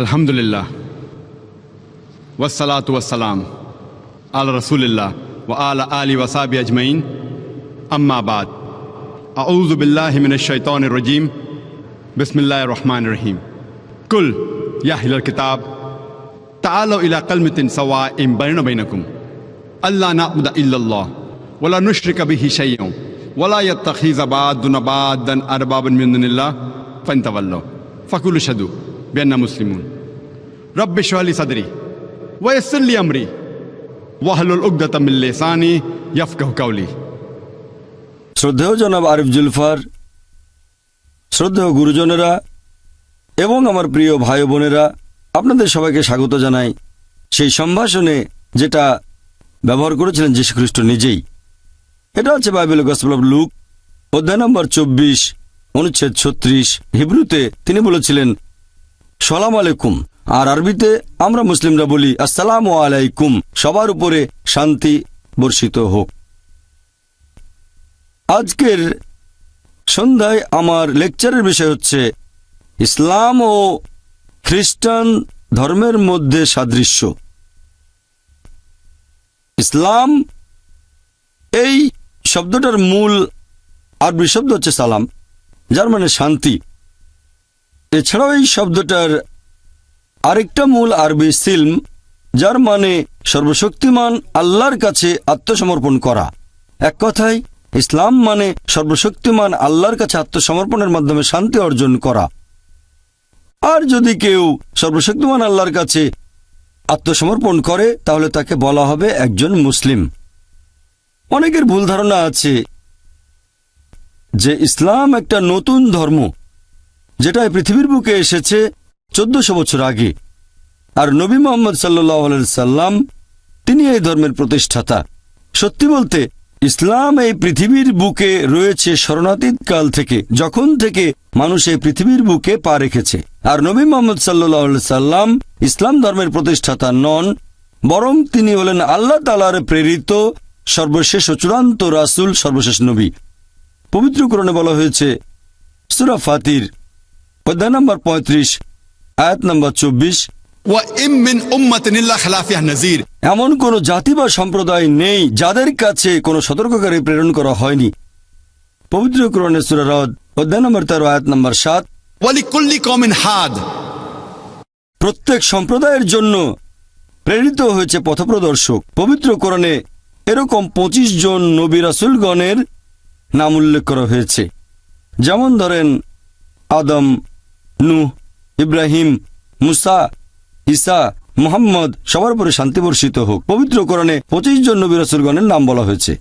الحمد للہ وسلاۃ وسلام رسول اللہ و علی وصاب اجمعین. اما بعد، اعوذ باللہ من الشیطان الرجیم. بسم اللہ الرحمن الرحیم. کل یا ہل کتاب تعالوا الى قلمة سواء بيننا وبينكم الا نعبد الا الله ولا نشرك به شيئا ولا يتخذ بعضنا بعضا اربابا من دون الله فانتولوا فكل شهدوا. বিয়ান্না মুসলিমুন রব্বে সোহালি সাদরি ওয়াসল্লি আমরি ওয়াহলুল উগদাতামিল্লে সানি ইয়াফকাহ কাউলি শ্রদ্ধেয় জনাব আরিফ জুলফার, শ্রদ্ধেয় গুরুজনেরা এবং আমার প্রিয় ভাই বোনেরা, আপনাদের সবাইকে স্বাগত জানাই। সেই সম্ভাষণে যেটা ব্যবহার করেছিলেন যীশুখ্রিস্ট নিজেই, এটা হচ্ছে বাইবেল গসপল অব লুক, অধ্যায় নম্বর চব্বিশ, অনুচ্ছেদ ছত্রিশ, হিব্রুতে তিনি বলেছিলেন সালাম আলাইকুম। আর আরবিতে আমরা মুসলিমরা বলি, আসসালাম আলাইকুম। সবার উপরে শান্তি বর্ষিত হোক। আজকের সন্ধ্যায় আমার লেকচারের বিষয় হচ্ছে, ইসলাম ও খ্রিস্টান ধর্মের মধ্যে সাদৃশ্য। ইসলাম, এই শব্দটার মূল আরবি শব্দ হচ্ছে সালাম, যার মানে শান্তি। এছাড়াও এই শব্দটার আরেকটা মূল আরবি সিলম, যার মানে সর্বশক্তিমান আল্লাহর কাছে আত্মসমর্পণ করা। এক কথায়, ইসলাম মানে সর্বশক্তিমান আল্লাহর কাছে আত্মসমর্পণের মাধ্যমে শান্তি অর্জন করা। আর যদি কেউ সর্বশক্তিমান আল্লাহর কাছে আত্মসমর্পণ করে, তাহলে তাকে বলা হবে একজন মুসলিম। অনেকের ভুল ধারণা আছে যে ইসলাম একটা নতুন ধর্ম। যেটা পৃথিবীর বুকে এসেছে চোদ্দশো বছর আগে। আর নবী মোহাম্মদ সাল্লাহ সাল্লাম, তিনি এই ধর্মের প্রতিষ্ঠাতা। সত্যি বলতে, ইসলাম এই পৃথিবীর বুকে রয়েছে শরণাতীত কাল থেকে, যখন থেকে মানুষ এই পৃথিবীর বুকে পা রেখেছে। আর নবী মোহাম্মদ সাল্লাহ সাল্লাম ইসলাম ধর্মের প্রতিষ্ঠাতা নন, বরং তিনি হলেন আল্লাহ তালার প্রেরিত সর্বশেষ ও চূড়ান্ত রাসুল, সর্বশেষ নবী। পবিত্রকরণে বলা হয়েছে, সুরা ফাতির। পদ্যা নম্বর পঁয়ত্রিশ আয়াত নম্বর চব্বিশ এমন কোন জাতি বা সম্প্রদায় নেই যাদের কাছে কোনো সতর্ককারী প্রেরণ করা হয়নি। পবিত্র কুরণেশ্বর হ্রদ অধ্যায় নম্বর তেরো আয়াত নম্বর সাত। হাদ প্রত্যেক সম্প্রদায়ের জন্য প্রেরিত হয়েছে পথপ্রদর্শক। পবিত্র কোরণে এরকম ২৫ জন নবী রাসুলগণের নাম উল্লেখ করা হয়েছে। যেমন ধরেন আদম নূহ, ইব্রাহিম, মুসা ইসা মোহাম্মদ সবার উপরে শান্তি বর্ষিত হোক। পবিত্র কোরআনে পঁচিশ জন নবী রাসুলগণের নাম বলা হয়েছে।